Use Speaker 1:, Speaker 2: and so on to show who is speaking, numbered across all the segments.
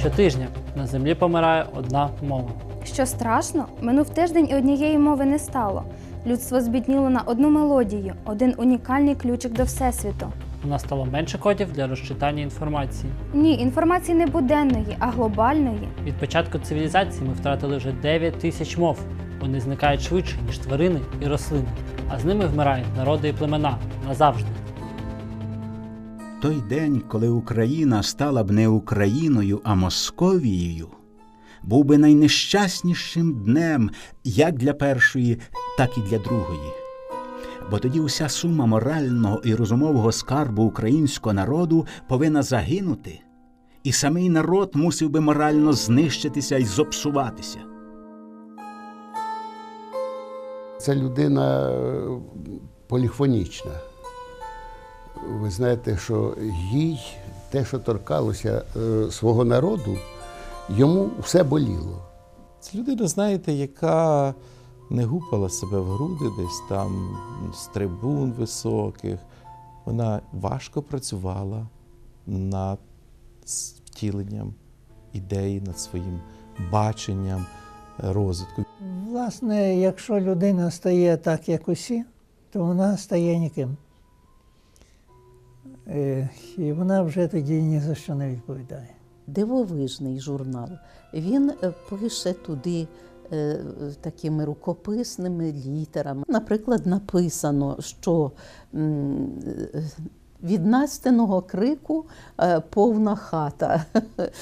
Speaker 1: Щотижня на землі помирає одна мова.
Speaker 2: Що страшно, минув тиждень і однієї мови не стало. Людство збідніло на одну мелодію, один унікальний ключик до Всесвіту.
Speaker 1: У нас стало менше кодів для розчитання інформації.
Speaker 2: Ні, інформації не буденної, а глобальної.
Speaker 1: Від початку цивілізації ми втратили вже 9 тисяч мов. Вони зникають швидше, ніж тварини і рослини, а з ними вмирають народи і племена назавжди.
Speaker 3: Той день, коли Україна стала б не Україною, а Московією, був би найнещаснішим днем як для першої, так і для другої. Бо тоді уся сума морального і розумового скарбу українського народу повинна загинути, і самий народ мусив би морально знищитися і зопсуватися.
Speaker 4: Це людина е, поліфонічна. Ви знаєте, що їй те, що торкалося е, свого народу, йому все боліло.
Speaker 5: Це людина, знаєте, яка не гупала себе в груди десь там з трибун високих. Вона важко працювала над втіленням ідеї, над своїм баченням е, розвитку.
Speaker 6: Власне, якщо людина стає так, як усі, то вона стає ніким. Е, І вона вже тоді ні за що не відповідає.
Speaker 7: дивовижний журнал. Він е, пише туди е, такими рукописними літерами. Наприклад, написано, що від Настиного крику е, повна хата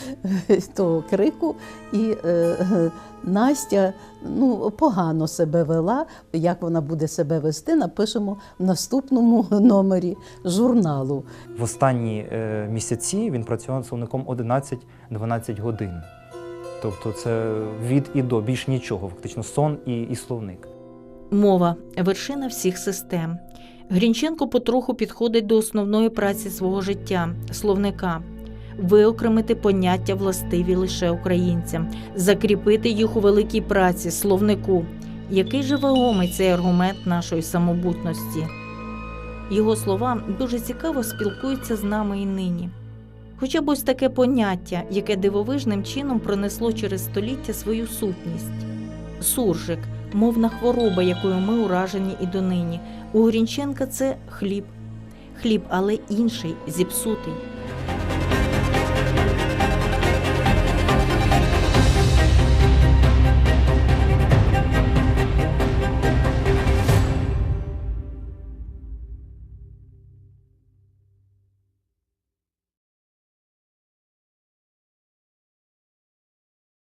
Speaker 7: того крику, і е, Настя ну, погано себе вела. Як вона буде себе вести, напишемо в наступному номері журналу.
Speaker 8: В останні е, місяці він працював над словником 11-12 годин. Тобто це від і до більш нічого, фактично сон і, і словник.
Speaker 9: Мова вершина всіх систем. Грінченко потроху підходить до основної праці свого життя словника. Виокремити поняття властиві лише українцям, закріпити їх у великій праці, словнику. Який же вагомий цей аргумент нашої самобутності? Його слова дуже цікаво спілкуються з нами і нині. Хоча б ось таке поняття, яке дивовижним чином пронесло через століття свою сутність. Суржик мовна хвороба, якою ми уражені і донині. У Грінченка це хліб. Хліб, але інший, зіпсутий.